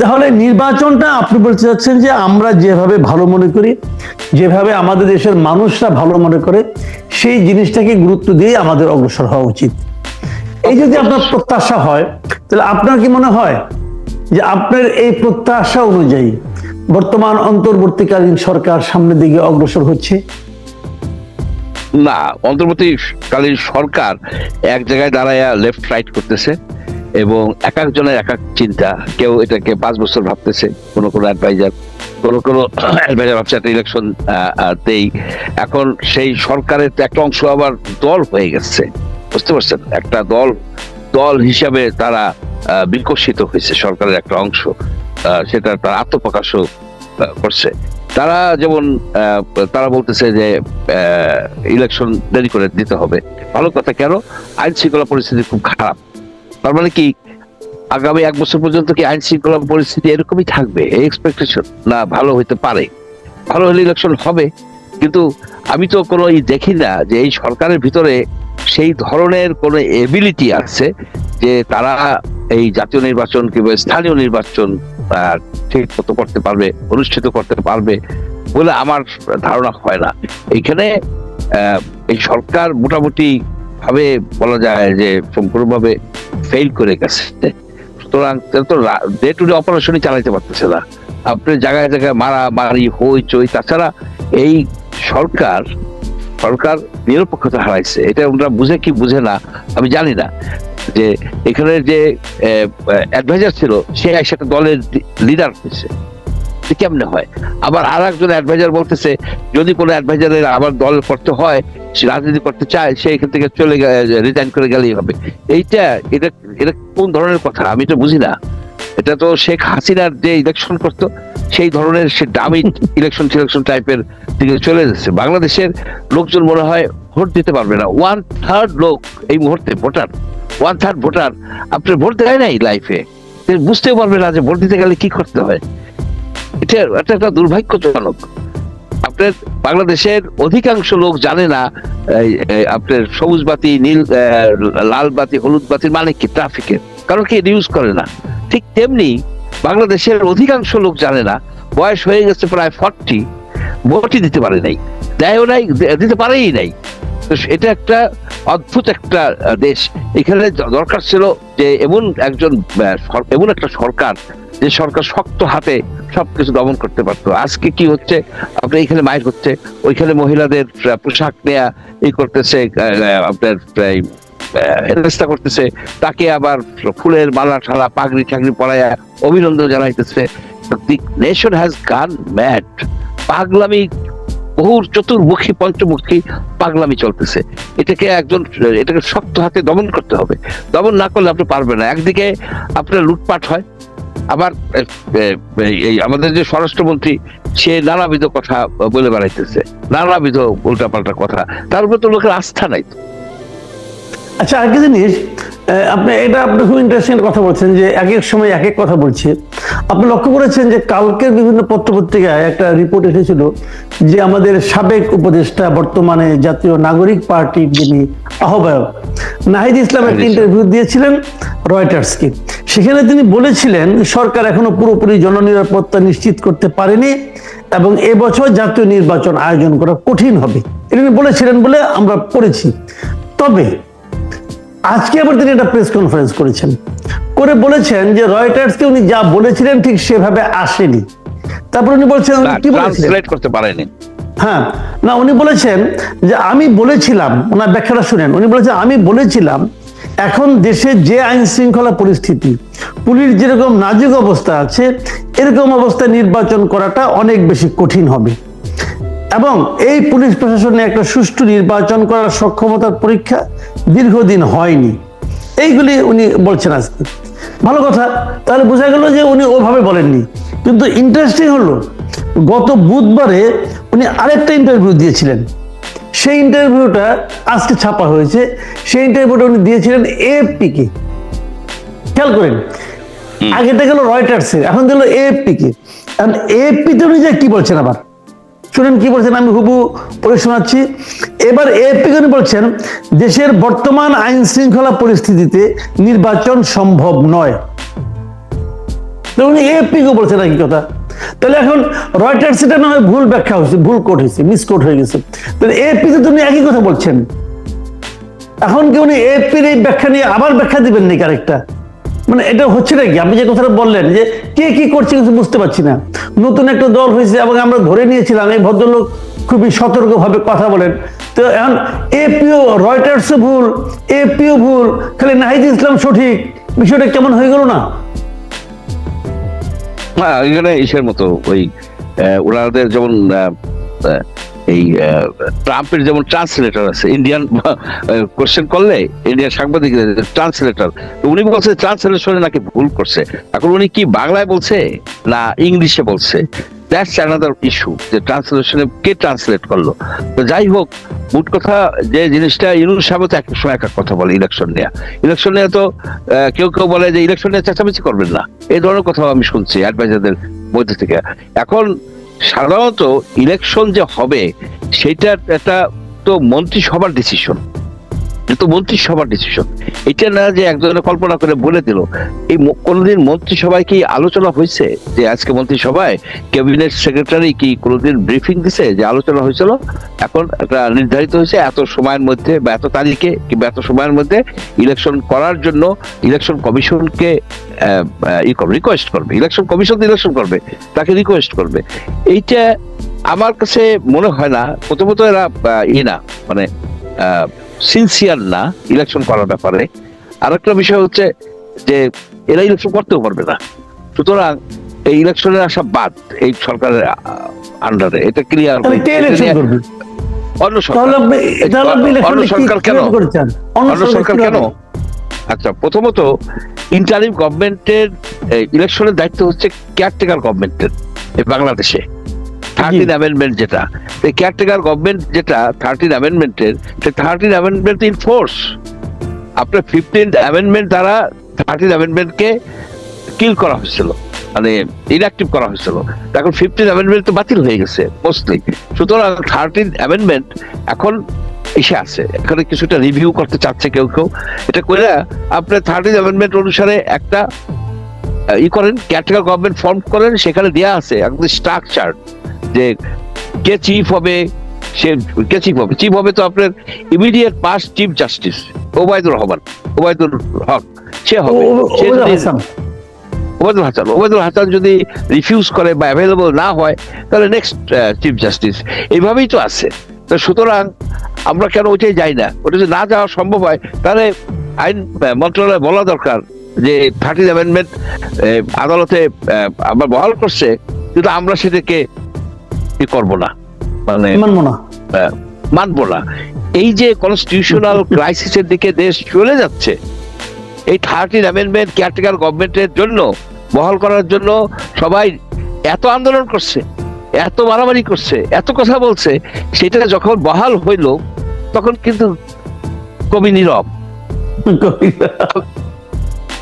তাহলে নির্বাচনটা আপনি বলতে চাচ্ছেন যে আমরা যেভাবে ভালো মনে করি, যেভাবে আমাদের দেশের মানুষরা ভালো মনে করে, সেই জিনিসটাকে গুরুত্ব দিয়ে আমাদের অগ্রসর হওয়া উচিত। এই যদি আপনার প্রত্যাশা হয়, তাহলে আপনার কি মনে হয় যে আপনার এই প্রত্যাশা অনুযায়ী বর্তমান অন্তর্বর্তীকালীন সরকার সামনের দিকে অগ্রসর হচ্ছে? না, অন্তর্বর্তীকালীন সরকার এক জায়গায় দাঁড়ায় লেফট রাইট করতেছে। এবং এক একজনের এক এক চিন্তা। কেউ এটাকে পাঁচ বছর ভাবতেছে, কোনো কোনো অ্যাডভাইজার কোনো কোনো অ্যাডভাইজার ভাবছে একটা ইলেকশন দেই। এখন সেই সরকারের তো একটা অংশ আবার দল হয়ে গেছে। বুঝতে পারছেন? একটা দল দল হিসাবে তারা বিকশিত হয়েছে, সরকারের একটা অংশ। সেটা তার আত্মপ্রকাশও করছে। তারা যেমন তারা বলতেছে যে ইলেকশন দেরি করে দিতে হবে। ভালো কথা কেন? আইন শৃঙ্খলা পরিস্থিতি খুব খারাপ। তার মানে কি, আগামী এক বছর পর্যন্ত কি আইন শৃঙ্খলা পরিস্থিতি এরকমই থাকবে? এই এক্সপেকটেশন না, ভালো হইতে পারে। ভালো হলে ইলেকশন হবে, কিন্তু আমি তো কোনো দেখি না যে এই সরকারের ভিতরে সেই ধরনের কোনো এবিলিটি আছে যে তারা এই জাতীয় নির্বাচন কিংবা স্থানীয় নির্বাচন ঠিক মতো করতে পারবে, অনুষ্ঠিত করতে পারবে বলে আমার ধারণা হয় না। এইখানে এই সরকার মোটামুটি ভাবে বলা যায় যে সম্পূর্ণভাবে ফেল করে গেছে। সুতরাং তো ডে টু ডে অপারেশনই চালাইতে পারতেছে না। আপনি জায়গায় জায়গায় মারা মারি হই চই তাছাড়া এই সরকার সরকার নিরপেক্ষতা হারাইছে। এটা ওরা বুঝে কি বুঝে না, আমি জানি না। যে এখানে যে অ্যাডভাইজার ছিল, সে সেটা দলের লিডার হয়েছে। কেমনে হয়? আবার আর একজন অ্যাডভাইজার বলতেছে, যদি কোনো অ্যাডভাইজারের আবার দল করতে হয়, সে রাজনীতি করতে চায়, সে এখান থেকে চলে রিজাইন করে গেলেই হবে। এইটা, এটা এটা কোন ধরনের কথা? আমি তো বুঝি না। এটা তো শেখ হাসিনার যে ইলেকশন করতো, সেই ধরনের সে দামি ইলেকশন সিলেকশন টাইপের দিকে চলে যাচ্ছে বাংলাদেশের লোকজন মনে হয় ভোট দিতে পারবে না। ওয়ান থার্ড লোক এই মুহূর্তে ভোটার। One third voter. আপনি ভোট দেয় নাই লাইফে বুঝতেও পারবে না যে ভোট দিতে গেলে কি করতে হয়। এটা একটা দুর্ভাগ্যজনক। আপনার বাংলাদেশের অধিকাংশ লোক জানে না আপনার সবুজ বাতি, নীল লাল বাতি, হলুদ বাতির মানে কি ট্রাফিকের কারণ কি ইউজ করে না। ঠিক তেমনি বাংলাদেশের অধিকাংশ লোক জানে না, বয়স হয়ে গেছে প্রায় ফর্টি ভোটই দিতে পারে নাই, দেয়ও নাই দিতে পারেই নাই। এটা একটা অদ্ভুত একটা দেশ। এখানে দরকার ছিল যে এমন একজন এমন একটা সরকার যে সরকার শক্ত হাতে সবকিছু দমন করতে পারতো। আজকে কি হচ্ছে? আপনার এখানে মাইর হচ্ছে, ওইখানে মহিলাদের পোশাক নেয়া এই করতেছে আপনার হেনস্থা করতেছে। তাকে আবার ফুলের মালা ঠালা, পাগড়ি ঠাগড়ি পরাইয়া অভিনন্দন জানাইতেছে। The nation has gone mad. পাগলামি বহু চতুর্মুখী, পঞ্চমুখী পাগলামি চলতেছে। এটাকে একজন, এটাকে শক্ত হাতে দমন করতে হবে। দমন না করলে আপনি পারবেন না। একদিকে আপনার লুটপাট হয় আবার এই আমাদের যে স্বরাষ্ট্রমন্ত্রী, সে নানাবিধ কথা বলে বেড়াইতেছে নানাবিধ উল্টাপাল্টা কথা তার উপর তো লোকের আস্থা নাই তো। আচ্ছা আরেকটা জিনিস আপনি এটা আপনি খুব ইন্টারেস্টিং কথা বলছেন যে এক এক সময় এক এক কথা বলছে। আপনি লক্ষ্য করেছেন যে কালকের বিভিন্ন পত্রপত্রিকায় একটা রিপোর্ট এসেছিল যে আমাদের সাবেক উপদেষ্টা বর্তমানে জাতীয় নাগরিক পার্টির যিনি আহ্বায়ক নাহিদ ইসলাম একটা ইন্টারভিউ দিয়েছিলেন রয়টার্সকে। সেখানে তিনি বলেছিলেন সরকার এখনও পুরোপুরি জননিরাপত্তা নিশ্চিত করতে পারেনি এবং এবছর জাতীয় নির্বাচন আয়োজন করা কঠিন হবে। এটা বলেছিলেন বলে আমরা পড়েছি। তবে আজকে আবার তিনি একটা প্রেস কনফারেন্স করেছেন। করে বলেছেন যে রয়টার্সকে উনি যা বলেছিলেন ঠিক সেভাবে আসেনি। তারপর উনি বলছেন কি বলেছিলেন? করতে পারেনি। হ্যাঁ না উনি বলেছেন যে আমি বলেছিলাম ওনার ব্যাখ্যাটা শুনেন উনি বলেছেন আমি বলেছিলাম এখন দেশে যে আইন শৃঙ্খলা পরিস্থিতি পুলিশ যেরকম নাজুক অবস্থা আছে এরকম অবস্থায় নির্বাচন করাটা অনেক বেশি কঠিন হবে। এবং এই পুলিশ প্রশাসনে একটা সুষ্ঠু নির্বাচন করার সক্ষমতার পরীক্ষা দীর্ঘদিন হয়নি। এইগুলি উনি বলছেন আজকে ভালো কথা তাহলে বোঝা গেল যে উনি ওভাবে বলেননি। কিন্তু ইন্টারেস্টিং হলো গত বুধবারে উনি আরেকটা ইন্টারভিউ দিয়েছিলেন। সেই ইন্টারভিউটা আজকে ছাপা হয়েছে। সেই ইন্টারভিউটা উনি দিয়েছিলেন এএফপি কে। খেয়াল করেন আগেটা গেল রয়টার্সের এখন দিল এএফপি কে। এখন এএফপি তে উনি যে কি বলছেন আবার? শুনেন কি বলছেন? আমি হুবু পড়ে শোনাচ্ছি। এবার এএফপি উনি বলছেন, দেশের বর্তমান আইন শৃঙ্খলা পরিস্থিতিতে নির্বাচন সম্ভব নয়। তো উনি এপি কে বলছেন একই কথা। তাহলে এখন রয়টার্স এটা না হয় ভুল ব্যাখ্যা হয়েছে, ভুল কোট হয়েছে মিস মিসকোট হয়ে গেছে। তাহলে এপি তে তুমি একই কথা বলছেন। এখন কি উনি এপির এই ব্যাখ্যা নিয়ে আবার ব্যাখ্যা দিবেন নাকি আরেকটা? মানে এটা হচ্ছে নাকি আপনি যে কথাটা বললেন যে কে কি করছে কিছু বুঝতে পারছি না। নতুন একটা দল হয়েছে এবং আমরা ধরে নিয়েছিলাম, এই ভদ্রলোক খুবই সতর্কভাবে কথা বলেন। তো এখন এপিও, রয়টার্সও ভুল, এপিও ভুল, খালি নাহিদ ইসলাম সঠিক, বিষয়টা কেমন হয়ে গেল না? হ্যাঁ এখানে ইসের মতো ওই ওনাদের যেমন এই ট্রাম্পের যেমন ট্রান্সলেটর আছে, ইন্ডিয়ান কোশ্চেন করলে ইন্ডিয়ান সাংবাদিক, ট্রান্সলেটর, উনি বলছে ট্রান্সলেশনে নাকি ভুল করছে। এখন উনি কি বাংলায় বলছে না ইংলিশে বলছে? দ্যাটস অ্যানাদার ইস্যু যে ট্রান্সলেশনে কে ট্রান্সলেট করল? তো যাই হোক, মোট কথা যে জিনিসটা ইউনুস সাহেব এক সময় এক কথা বলে ইলেকশন নিয়ে। ইলেকশন নিয়ে তো কেউ কেউ বলে যে ইলেকশন নিয়ে চেঁচামেচি করবেন না। এই ধরনের কথাও আমি শুনছি অ্যাডভাইজারদের মধ্যে থেকে। এখন সাধারণত ইলেকশন যে হবে সেটা একটা তো মন্ত্রিসভার ডিসিশন তো মন্ত্রিসভার ডিসিশন এটা না যে একজনে কল্পনা করে বলে দিল। এই কোনোদিন মন্ত্রিসভায় কি আলোচনা হয়েছে? যে আজকে মন্ত্রিসভায় ক্যাবিনেট সেক্রেটারি কি কোনোদিন ব্রিফিং দিছে যে আলোচনা হয়েছিল? এখন একটা নির্ধারিত হয়েছে এত সময়ের মধ্যে বা এত তারিখে কিংবা এত সময়ের মধ্যে ইলেকশন করার জন্য ইলেকশন কমিশনকে রিকোয়েস্ট করবে ইলেকশন কমিশন ইলেকশন করবে, তাকে রিকোয়েস্ট করবে। এইটা আমার কাছে মনে হয় না। প্রথমত এরা ই না। মানে সিনসিয়ার না ইলেকশন করার ব্যাপারে। আরেকটা বিষয় হচ্ছে যে এরা ইলেকশন করতেও পারবে না। সুতরাং এই ইলেকশনের আসা বাদ এই সরকারের আন্ডারে এটা ক্লিয়ার অন্য সরকার। অন্য সরকার অন্য সরকার কেন? আচ্ছা প্রথমত ইন্টারিম গভর্নমেন্টের ইলেকশনের দায়িত্ব হচ্ছে কেয়ারটেকার গভর্নমেন্টের বাংলাদেশে। থার্টিন অ্যামেন্ডমেন্ট যেটা কেয়ারটেকার গভর্নমেন্ট যেটা থার্টিন অ্যামেন্ডমেন্টের থার্টিন অ্যামেন্ডমেন্ট ইন ফোর্স আপনার ফিফটিন অ্যামেন্ডমেন্ট দ্বারা থার্টিন অ্যামেন্ডমেন্টকে কিল করা হয়েছিল মানে ইনঅ্যাক্টিভ করা হয়েছিল। এখন ফিফটিন অ্যামেন্ডমেন্ট তো বাতিল হয়ে গেছে মোস্টলি সুতরাং থার্টিন অ্যামেন্ডমেন্ট এখন এসে আছে। এখানে কিছুটা রিভিউ করতে চাচ্ছে কেউ কেউ। এটা করে আপনার থার্টিন অ্যামেন্ডমেন্ট অনুসারে একটা ই করেন ক্যাটেগর গভর্নমেন্ট ফর্ম করেন, সেখানে দেওয়া আছে, একদম স্ট্রাকচার যে কে চিফ হবে সে কে চিফ হবে? চিফ হবে তো আপনার immediate past chief justice Obaidur Rahman Obaidur Haque সে হবে। সে ওবায়দুল হাসান। ওবায়দুল হাসান যদি রিফিউজ করে বা অ্যাভেলেবল না হয় তাহলে নেক্সট চিফ জাস্টিস এইভাবেই তো আছে। তো সুতরাং আমরা কেন ওইটাই যাই না? ওটা যদি না যাওয়া সম্ভব হয় তাহলে আইন মন্ত্রণালয় বলা দরকার যে থার্টিন অ্যামেন্ডমেন্ট আদালতে আবার বহাল করছে কিন্তু আমরা সেটাকে ই করব না। মানে মানবো না। আহ, মানবো না। এই যে কনস্টিটিউশনাল ক্রাইসিসের দিকে দেশ চলে যাচ্ছে এই থার্টিন অ্যামেন্ডমেন্ট কেয়ারটেকার গভর্নমেন্টের জন্য বহাল করার জন্য সবাই এত আন্দোলন করছে এত মারামারি করছে এত কথা বলছে সেটা যখন বহাল হইল তখন কিন্তু কবি নীরব।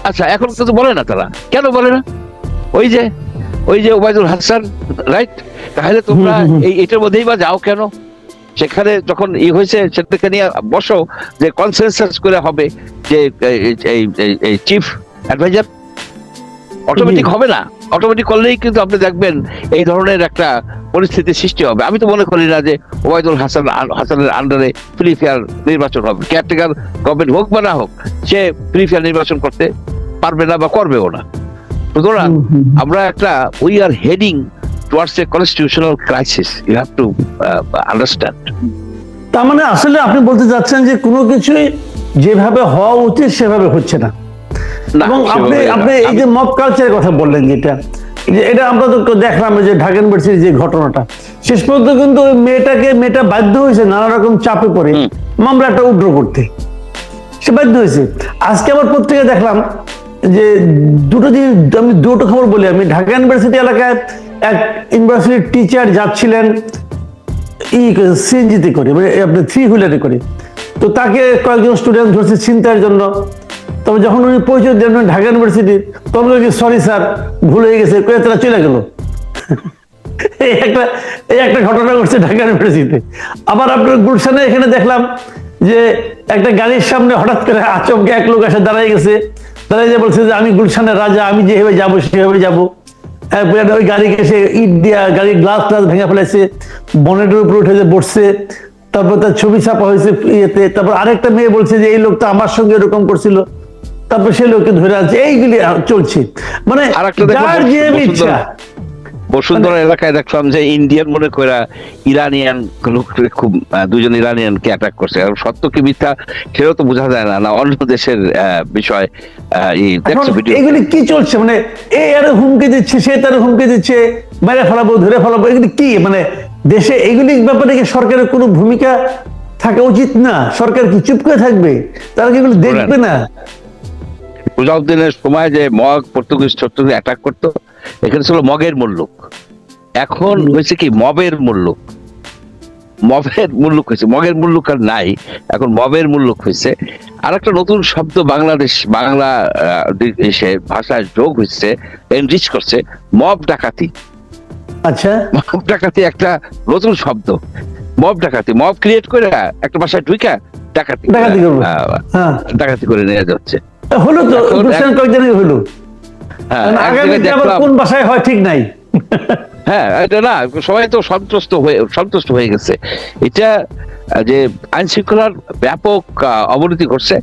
আচ্ছা এখন কিন্তু বলে না তারা। কেন বলে না? ওই যে ওই যে ওবায়দুল হাসান রাইট তাহলে তোমরা। এই এটার মধ্যেই বা যাও কেন? সেখানে যখন ই হয়েছে সেটাকে নিয়ে বসো যে কনসেনসাস করে হবে যে এই চিফ অ্যাডভাইজার অটোমেটিক হবে না। অটোমেটিক করলেই কিন্তু আপনি দেখবেন এই ধরনের একটা পরিস্থিতি সৃষ্টি হবে। আমি তো মনে করি না যে ওবায়দুল হাসান হাসানের আন্ডারে ফ্রি ফেয়ার নির্বাচন হবে। কেয়ারটেকার গভর্নমেন্ট হোক বা না হোক সে ফ্রি ফেয়ার নির্বাচন করতে পারবে না বা করবেও না। সুতরাং। আমরা একটা we are heading towards a constitutional crisis you have to understand তার মানে আসলে আপনি বলতে চাচ্ছেন যে কোনো কিছুই যেভাবে হওয়া উচিত সেভাবে হচ্ছে না। এবং আপনি আপনি এই যে মব কালচারের কথা বললেন যেটা এটা আমরা তো দেখলাম যে ঢাকা ইউনিভার্সিটির যে ঘটনাটা। শেষ পর্যন্ত কিন্তু ওই মেয়েটাকে মেয়েটা বাধ্য হয়েছে নানা রকম চাপে পড়ে মামলাটা উড্র করতে সে বাধ্য হয়েছে। আজকে আবার পত্রিকা দেখলাম যে দুটো দিন আমি দুটো খবর বলি, আমি ঢাকা ইউনিভার্সিটি এলাকায় এক ইউনিভার্সিটির টিচার যাচ্ছিলেন, ই সিএনজিতে করে মানে আপনি থ্রি হুইলারে করে। তো তাকে কয়েকজন স্টুডেন্ট ধরছে চিন্তার জন্য। তবে যখন উনি পরিচয় দেন ঢাকা ইউনিভার্সিটির তখন সরি স্যার ভুল হয়ে গেছে, কয়ে তারা চলে গেল? এই একটা এই একটা ঘটনা ঘটছে ঢাকা ইউনিভার্সিটিতে আবার আপনার গুলশানে এখানে দেখলাম যে একটা গাড়ির সামনে হঠাৎ করে আচমকে এক লোক এসে দাঁড়ায় গেছে। তারা যে বলছে যে আমি গুলশানের রাজা আমি যেভাবে যাব সেভাবে যাব। এরপরে ওই গাড়িকে সে ইট দিয়া গাড়ির গ্লাস টাস ভেঙে ফেলেছে বনেটের উপরে উঠে যে বসছে তারপর তার ছবি ছাপা হয়েছে ইয়েতে তারপর আরেকটা মেয়ে বলছে যে এই লোকটা আমার সঙ্গে এরকম করছিল। তারপর সে লোককে ধরে আছে এইগুলি চলছে। মানে যার যে ইচ্ছা বসুন্ধরা এলাকায় দেখলাম যে ইন্ডিয়ান মনে করে ইরানিয়ান লোককে খুব দুজন ইরানিয়ানকে অ্যাটাক করছে। আর সত্য কি মিথ্যা সেটাও তো বোঝা যায় না না অন্য দেশের বিষয় এগুলি কি চলছে? মানে এ আরও হুমকি দিচ্ছে সে তার হুমকি দিচ্ছে মেরে ফেলাবো ধরে ফেলাবো এগুলি কি? মানে দেশে এগুলি ব্যাপারে কি সরকারের কোনো ভূমিকা থাকা উচিত না? সরকার কি চুপ করে থাকবে? তারা কি এগুলো দেখবে না? মুজাউদ্দিনের সময় যে মগ পর্তুগিজ চর্তুগিজ অ্যাটাক করতো এখানে ছিল মগের মুল্লুক এখন হয়েছে কি মবের মুল্লুক মবের মুল্লুক হয়েছে। মগের মুল্লুক আর নাই এখন মবের মুল্লুক হয়েছে। আর একটা নতুন শব্দ বাংলাদেশ বাংলা আহ, দি- এসে ভাষায় যোগ হয়েছে এনরিচ করছে মব ডাকাতি। আচ্ছা। মব ডাকাতি একটা নতুন শব্দ। মব ডাকাতি মব ক্রিয়েট করে একটা ভাষায় ঢুইকা ডাকাতি ডাকাতি। আহ, হ্যাঁ। ডাকাতি করে নেওয়া যাচ্ছে। হলো তো কয়েকদিনই হলো। কোন বাসায় হয় ঠিক নাই। হ্যাঁ এটা না সবাই তো সন্তুষ্ট হয়ে সন্তুষ্ট হয়ে গেছে। এটা যে আইন শৃঙ্খলার ব্যাপক অবনতি ঘটছে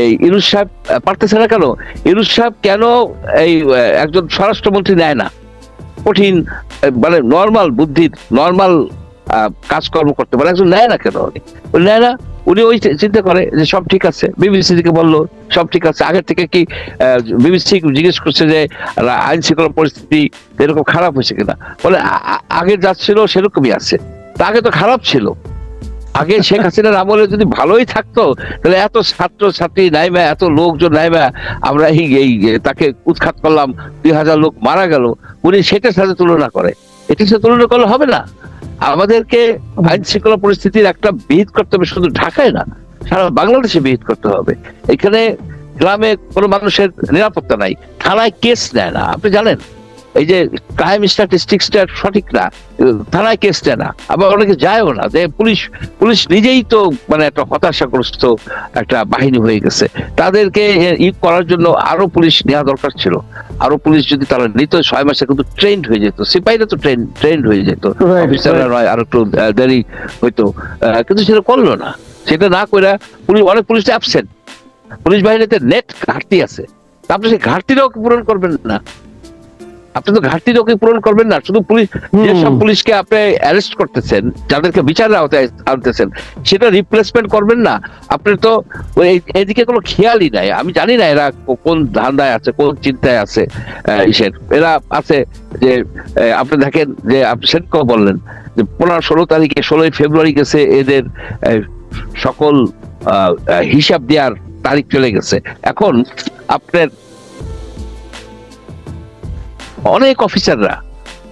এই ইরুজ সাহেব পারতেছে না কেন? ইরুজ সাহেব কেন এই একজন স্বরাষ্ট্রমন্ত্রী নেয় না? কঠিন মানে নর্মাল বুদ্ধির নর্মাল কাজকর্ম করতে পারে একজন নেয় না কেন? নেয় না। উনি ওই চিন্তা করে যে সব ঠিক আছে, বিবিসি থেকে বলল, সব ঠিক আছে। আগের থেকে কি বিবিসি জিজ্ঞেস করছে যে আইন শৃঙ্খলা পরিস্থিতি এরকম খারাপ হয়েছে কিনা? বলে আগে যা ছিল সেরকমই আছে। তা আগে তো খারাপ ছিল। আগে শেখ হাসিনার আমলে যদি ভালোই থাকতো, তাহলে এত ছাত্র ছাত্রী নাইবা, এত লোকজন নাইবা, আমরা এই তাকে উৎখাত করলাম, দুই হাজার লোক মারা গেল। উনি সেটার সাথে তুলনা করে। এটার সাথে তুলনা করলে হবে না। আমাদেরকে আইন শৃঙ্খলা পরিস্থিতির একটা বিহিত করতে হবে শুধু ঢাকায় না সারা বাংলাদেশে বিহিত করতে হবে। এখানে গ্রামে কোনো মানুষের নিরাপত্তা নাই থানায় কেস নেয় না আপনি জানেন? এই যে ক্রাইম স্ট্যাটিস্টিক্সটা সঠিক না থানায় কেস নেয় না আবার অনেকে যায়ও না যে পুলিশ পুলিশ নিজেই তো মানে একটা হতাশাগ্রস্ত একটা বাহিনী হয়ে গেছে। তাদেরকে ই করার জন্য আরও পুলিশ নেওয়া দরকার ছিল। আরও পুলিশ যদি তারা নিত ছয় মাসে কিন্তু ট্রেন্ড হয়ে যেত। সিপাহীরা তো ট্রেন ট্রেন্ড হয়ে যেত। অফিসাররা নয় আর একটু দেরি হইতো। কিন্তু সেটা করল না। সেটা না করে পুলিশ অনেক পুলিশ অ্যাবসেন্ট পুলিশ বাহিনীতে নেট ঘাটতি আছে। আপনি সেই ঘাটতিটাও পূরণ করবেন না? আপনি তো ঘাটতি কি পূরণ করবেন না। শুধু পুলিশ যেসব পুলিশকে আপনি অ্যারেস্ট করতেছেন যাদেরকে বিচারের আওতায় আনতেছেন সেটা রিপ্লেসমেন্ট করবেন না। আপনি তো এদিকে কোনো খেয়ালই নাই। আমি জানি না এরা কোন ধান্দায় আছে কোন চিন্তায় আছে ইসের। এরা আছে যে আপনি দেখেন যে আপনি সেটাও বললেন যে পনেরো ষোলো তারিখে ষোলোই ফেব্রুয়ারি গেছে এদের সকল হিসাব দেওয়ার তারিখ চলে গেছে। এখন আপনার অনেক অফিসাররা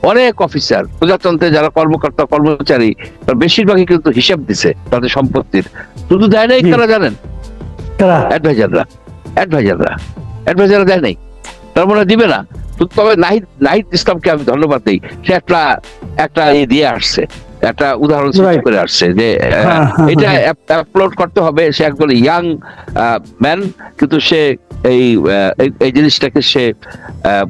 অনেক অফিসার প্রজাতন্ত্রে যারা কর্মকর্তা কর্মচারী বেশিরভাগই কিন্তু হিসাব দিছে তাদের সম্পত্তির। শুধু দেয় নাই তারা জানেন? অ্যাডভাইজাররা অ্যাডভাইজাররা অ্যাডভাইজাররা দেয় নাই। তার মানে দিবে না। তবে নাহিদ নাহিদ ইসলামকে আমি ধন্যবাদ দিই। সে একটা একটা ইয়ে দিয়ে আসছে একটা উদাহরণ সৃষ্টি করে আসছে যে আহ, হ্যাঁ, হ্যাঁ, এটা হ্যাঁ। আপলোড করতে হবে। সে একজন ইয়াং ম্যান কিন্তু সে এই এই- জিনিসটাকে সে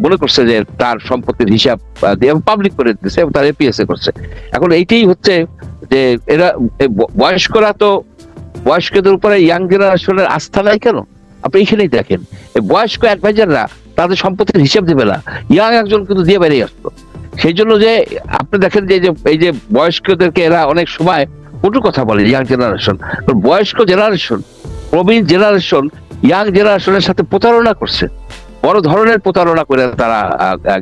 মনে করছে যে তার সম্পত্তির হিসাব দিয়ে পাবলিক করে দিচ্ছে এবং তার এপিএসএ করছে। এখন এইটাই হচ্ছে যে এরা বয়স্করা তো, বয়স্কদের উপরে ইয়াং জেনারেশনের আস্থা নাই কেন? আপনি এইখানেই দেখেন বয়স্ক অ্যাডভাইজাররা তাদের সম্পত্তির হিসাব দেবে না। ইয়াং একজন কিন্তু দিয়ে বেরিয়ে আসতো। সেই জন্য যে, আপনি দেখেন যে এই যে বয়স্কদেরকে এরা অনেক সময় কটু কথা বলে ইয়াং জেনারেশন বয়স্ক জেনারেশন প্রবীণ জেনারেশন ইয়াং জেনারেশনের সাথে প্রতারণা করছে। বড় ধরনের প্রতারণা করে তারা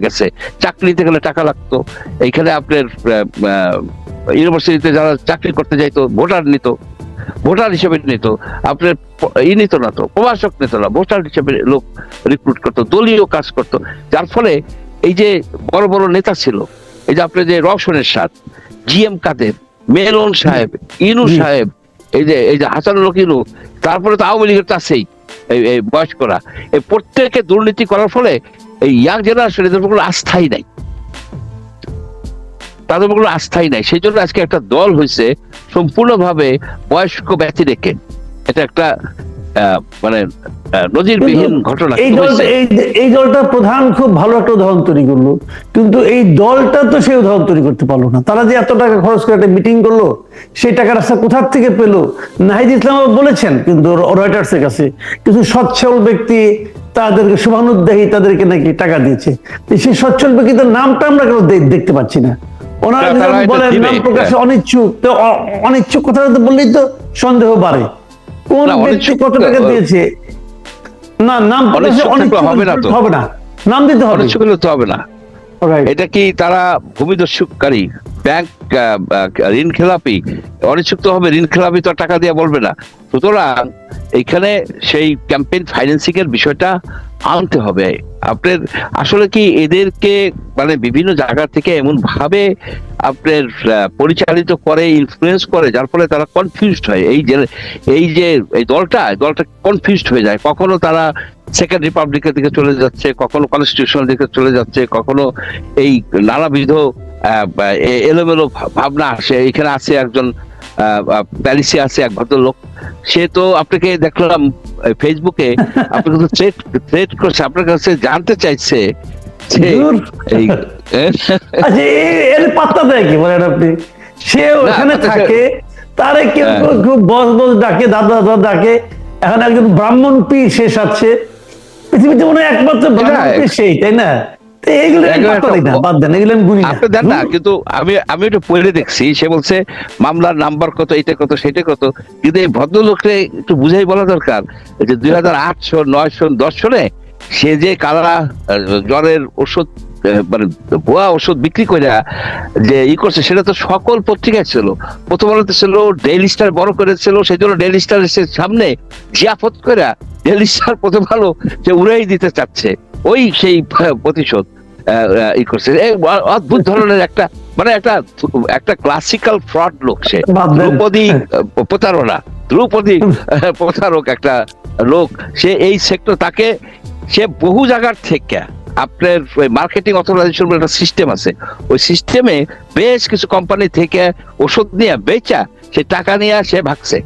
গেছে। চাকরি নিতে গেলে টাকা লাগতো। এইখানে আপনার ইউনিভার্সিটিতে যারা চাকরি করতে যাইতো ভোটার নিত ভোটার হিসেবে নিত। আপনার ই নিত না তো প্রভাষক নিত না ভোটার হিসেবে লোক রিক্রুট করতো দলীয় কাজ করতো। যার ফলে এই যে বড় বড় নেতা ছিল এই যে আপনার যে রওশনের সাথ জি এম কাদের মেলন সাহেব ইনু সাহেব এই যে এই যে হাসানুল ইনু তারপরে তো আওয়ামী লীগের তো আছেই। এই বয়স্করা। এই প্রত্যেকে দুর্নীতি করার ফলে এই ইয়াং জেনারেশন এদের কোনো আস্থাই নাই। তাদের কোনো আস্থাই নাই। সেই জন্য আজকে একটা দল হয়েছে সম্পূর্ণভাবে বয়স্ক ব্যক্তি রেখে এটা একটা মানে নজিরবিহীন ঘটনা এই দলটা এই দলটা প্রধান খুব ভালো একটা উদাহরণ তৈরি করল। কিন্তু এই দলটা তো সেই উদাহরণ তৈরি করতে পারল না। তারা যে এত টাকা খরচ করে একটা মিটিং করল সেই টাকাটা সে কোথার থেকে পেল? নাহিদ ইসলাম বলেছেন কিন্তু রয়টার্সের কাছে কিছু সচ্ছল ব্যক্তি তাদেরকে শুভানুদ্দায়ী তাদেরকে নাকি টাকা দিয়েছে। সেই সচ্ছল ব্যক্তিদের নামটা আমরা কেন দেখতে পাচ্ছি না? ওনারা বলেন নাম প্রকাশে হ্যাঁ। অনিচ্ছুক তো অনিচ্ছুক কথা বললেই তো সন্দেহ বাড়ে। কোন ব্যক্তি কত টাকা দিয়েছে? না নাম হবে না তো। হবে না। নাম দিতে হবে। অনিচ্ছুক তো হবে না. এটা কি তারা ভূমিদস্যুকারী? ব্যাংক ঋণ খেলাপি অনিচ্ছুক হবে ঋণ খেলাপি তো টাকা দিয়ে বলবে না। সুতরাং এখানে সেই ক্যাম্পেইন ফাইন্যান্সিং এর বিষয়টা আনতে হবে। আপনার আসলে কি এদেরকে মানে বিভিন্ন জায়গা থেকে এমন ভাবে আপনার পরিচালিত করে ইনফ্লুয়েন্স করে, যার ফলে তারা কনফিউজড হয়। এই যে এই যে, এই দলটা দলটা কনফিউজড হয়ে যায়। কখনো তারা সেকেন্ড রিপাবলিকের দিকে চলে যাচ্ছে, কখনো কনস্টিটিউশনের দিকে চলে যাচ্ছে, কখনো এই নানাবিধ এলোমেলো ভাবনা আসে। এখানে আছে একজন প্যারিসে আছে এক ভদ্রলোক। সে তো আপনাকে দেখলাম ফেসবুকে আপনাকে তো থ্রেট থ্রেট করছে। আপনার কাছে জানতে চাইছে এর পাত্তা দেয় কি বলেন আপনি? সে ওখানে থাকে তারে কেউ হ্যাঁ। বস বস ডাকে দাদা দাদা ডাকে। এখন একজন ব্রাহ্মণ পীর শেষ আছে। পৃথিবীতে মনে হয় একমাত্র ব্রাহ্মণ সেই তাই না? কিন্তু আমি আমি একটু পড়ে দেখছি সে বলছে মামলার নাম্বার কত এটা কত সেটা কত? কিন্তু এই ভদ্রলোককে একটু বুঝাই বলা দরকার যে দুই হাজার আট সন দশ সনে সে যে কালা জ্বরের ওষুধ মানে ভুয়া ওষুধ বিক্রি করে যে ই করছে সেটা তো সকল পত্রিকায় ছিল। প্রথম আলোতে ছিল ডেইলি স্টার বড় করেছিল সেই জন্য ডেইলি স্টার সামনে জিয়াফত করে ডেইলি স্টার প্রথম আলো যে উড়াই দিতে চাচ্ছে। ওই সেই প্রতিশোধ ই করছে। অদ্ভুত ধরনের একটা মানে একটা একটা ক্লাসিক্যাল ফ্রড লোক সে। দ্রৌপদী প্রতারণা দ্রৌপদী প্রতারক একটা লোক। সে এই সেক্টর তাকে সে বহু জায়গার থেকে আপনার মার্কেটিং অথরাইজেশন একটা সিস্টেম আছে। ওই সিস্টেমে বেশ কিছু কোম্পানি থেকে ওষুধ নিয়ে বেচা সে টাকা নিয়ে সে ভাগছে।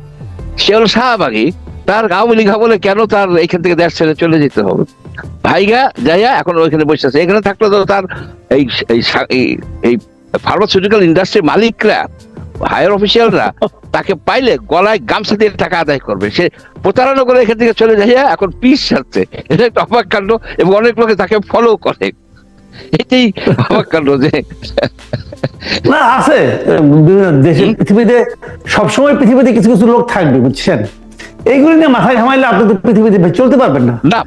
সে হলো শাহবাগী। তার আওয়ামী লীগ বলে কেন তার এখান থেকে দেশ ছেড়ে চলে যেতে হবে? ভাইগা যাইয়া এখন ওইখানে বসে আছে এখানে থাকলে তো তার এই এই ফার্মাসিউটিক্যাল ইন্ডাস্ট্রির মালিকরা হায়ার অফিসিয়ালরা তাকে পাইলে গলায় গামছা দিয়ে টাকা আদায় করবে। সে প্রতারণা করে এখান থেকে চলে যাইয়া এখন পিস ছাড়ছে। এটা একটা অবাক কাণ্ড এবং অনেক লোকে তাকে ফলো করে। এটাই অবাক কাণ্ড যে না আছে। দেশে পৃথিবীতে সবসময় পৃথিবীতে কিছু কিছু লোক থাকবে বুঝছেন? এইগুলি নিয়ে মাথায় ঘামাইলে আপনি তো পৃথিবীতে চলতে পারবেন না। না।